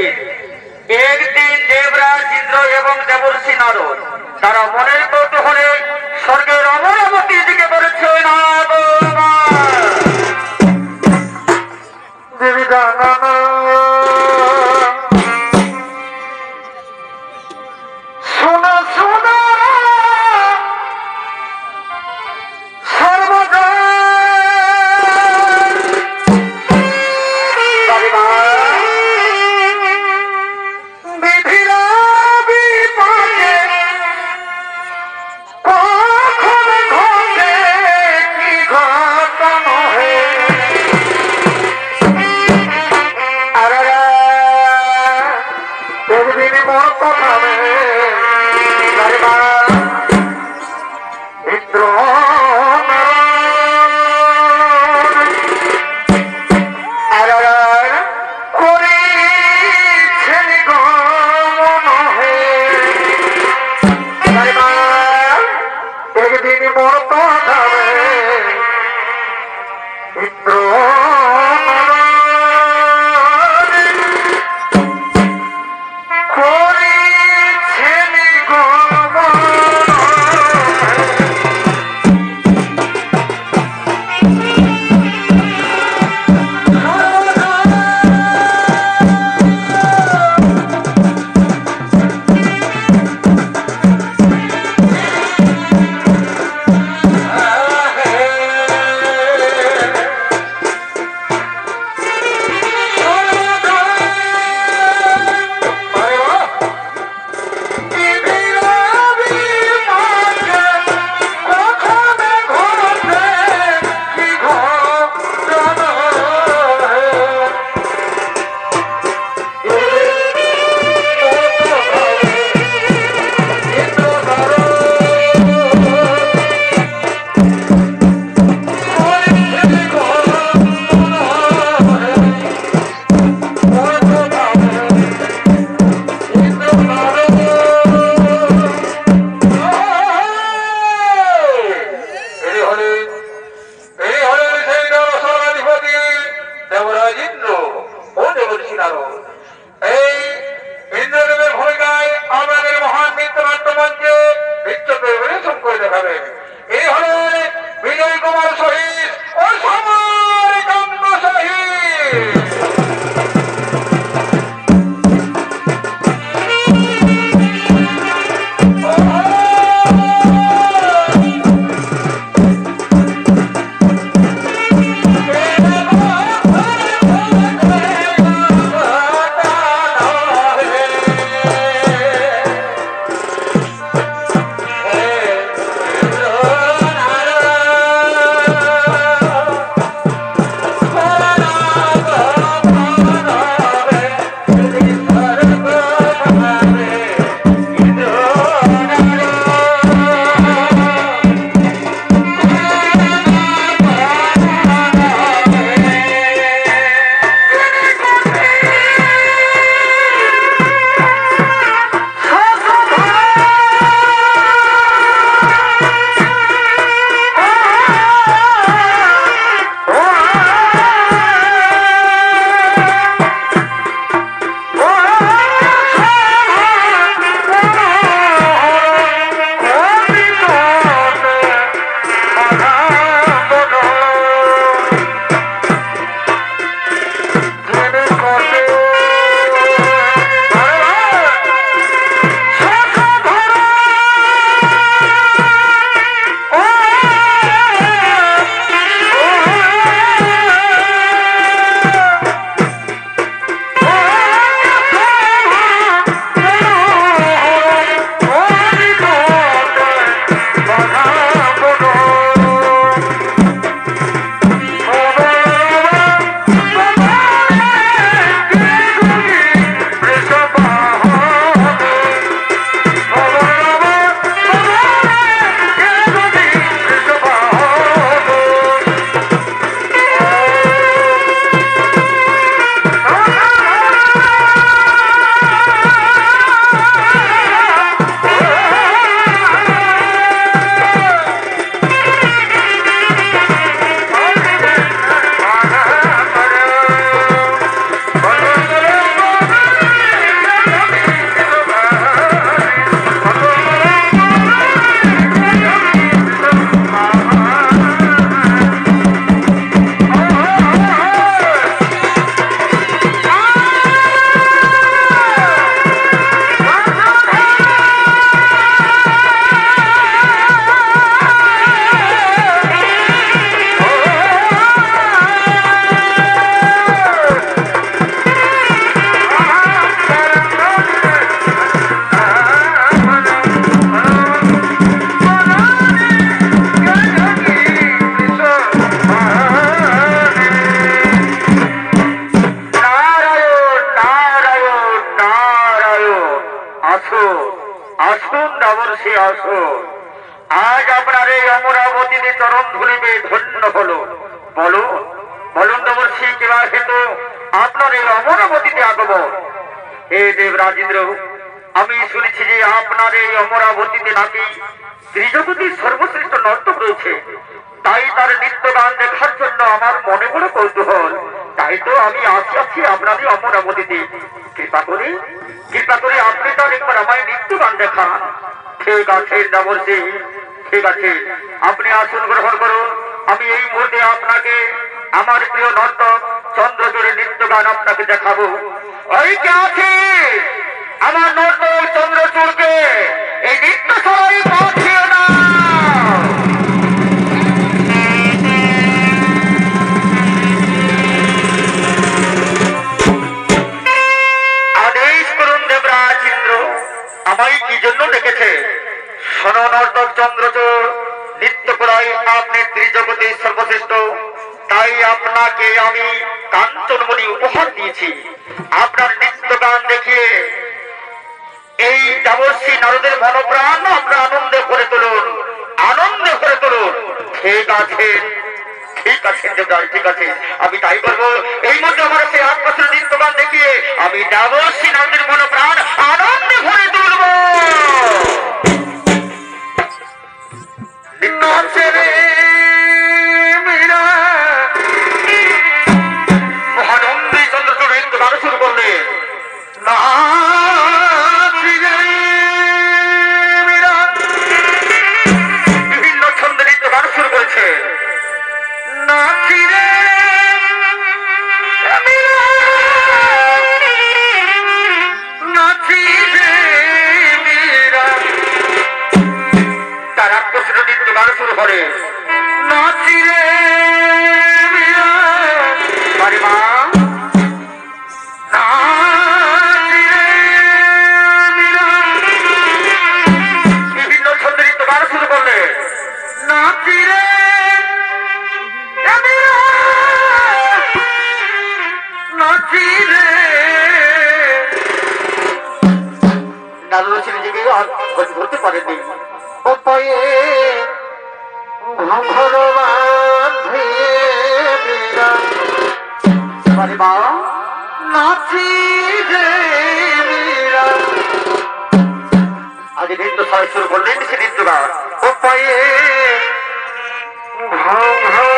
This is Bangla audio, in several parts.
দিন একদিন দেবরাজ ইন্দ্র এবং দেবর্ষী নারদ তারা মনের হে দেব রাজেন্দ্র, আমি শুনেছি যে আপনার এই অমরাবতীতে নাকি ত্রিজগতির সর্বশ্রেষ্ঠ নর্তক রয়েছে। তাই তার নৃত্য গান দেখার জন্য আমার মনে বড় কৌতূহল। তাই তো আমি আসিয়াছি আপনারই অমরাবতীতে। কৃপা করে কৃপা করে আপনি তার একবার আমায় নৃত্য গান দেখান। ঠিক আছে দেবর্ষি ঠিক আছে। আপনি আসন গ্রহণ করুন। আমি এই মুহূর্তে আপনাকে, আমার প্রিয় নর্তক চন্দ্রজোড়ে নৃত্য গান আপনাকে দেখাবো। ওই কে আছে? আমার নন্দ চন্দ্রচূড়কে। দিয়েছি আপনার নিত্য গান দেখিয়ে এই দেবশ্রী নারদের মনোপ্রাণ আমরা আনন্দে করে তুলুন। আনন্দে করে তুলুন। ঠিক আছে ঠিক আছে ঠিক আছে। আমি তাই করব। এই মধ্যে আমার সেই নিত্য গান দেখিয়ে আমি দেবশ্রী নারদের মনোপ্রাণ আনন্দে ভরে তুলব। মা নাচি আগে নৃত্য শুরু করলেন সে নৃত্য গান ও পায়ে ভগবান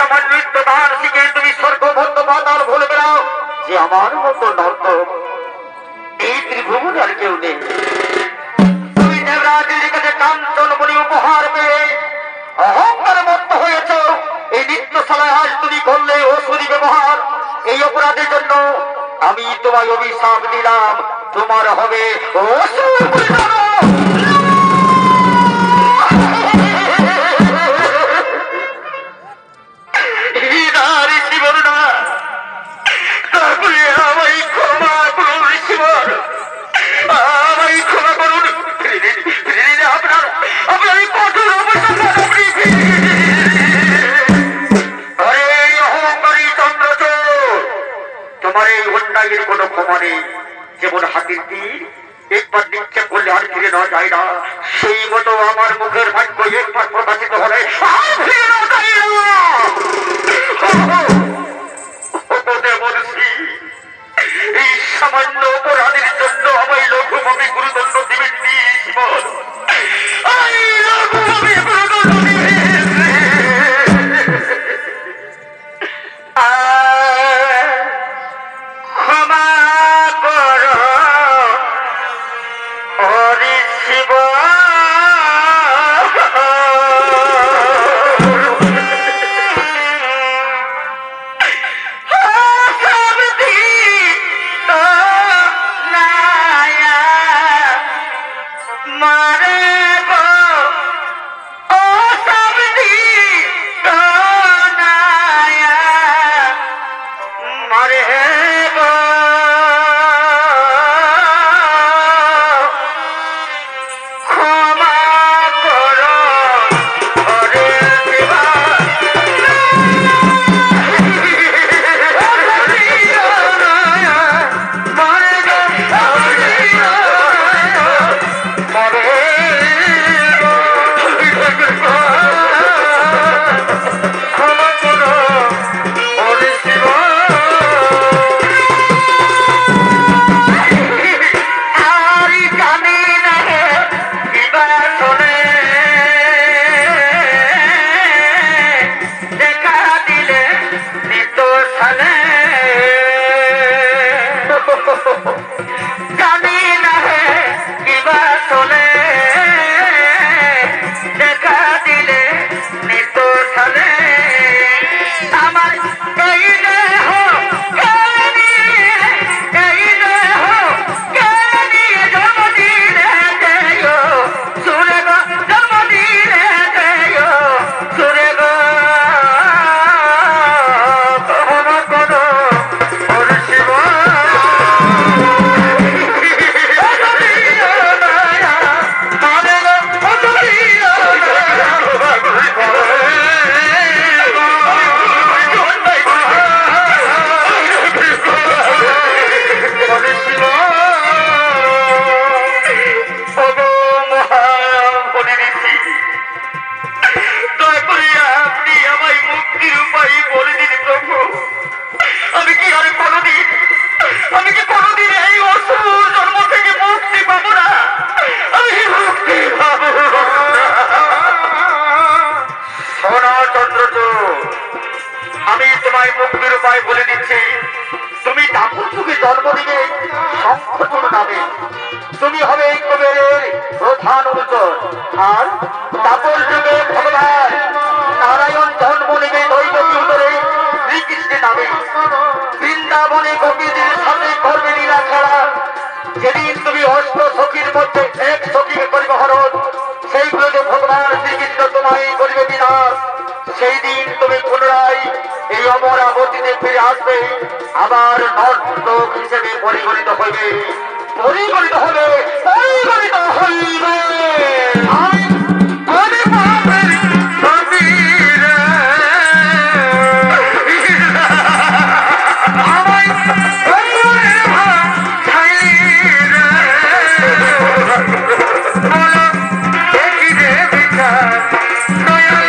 এই সমান নৃত্য গান শিখে তুমি স্বর্গভদ্র পাতাল ভুলে বেড়াও। যে আমার মতো নর্তক এই ত্রিভুবন আর কেউ নেই। তুমি দেবরাজের কাছে কাঞ্চন বলি উপহার পেয়ে অহংকার মত্ত হয়েছ। এই নৃত্যশালায় আজ তুমি করলে ওষুধি ব্যবহার। এই অপরাধের জন্য আমি তোমায় অভিশাপ দিলাম। তোমার হবে অসুর dinheiro para pagar উপায় মুক্তির উপায় বলে দিচ্ছি, তুমি ঠাকুর যুগে জন্ম দিবে সংকটন নামে তুমি হবে এই কবিরের প্রধান অনুচর। আর তাপর যুগে ভগবান নারায়ণ জন্ম নেবে দৈব সুন্দরে শ্রীকৃষ্ণের নামে। বৃন্দাবনে গোপীদের সাথে করবে লীলা ছাড়া যেদিন তুমি অষ্ট সখীর মধ্যে এক সখীকে করবে হরণ সেই ব্রজে ভগবান শ্রীকৃষ্ণ তোমায় করিবে বিনাশ। সেই দিন তুমি পুনরায় এই অমরাবতীতে ফিরে আসবে, আবার নর্তক হিসেবে পরিগণিত হইবে। পরিগণিত হবে পরিগণিত হইবে। No.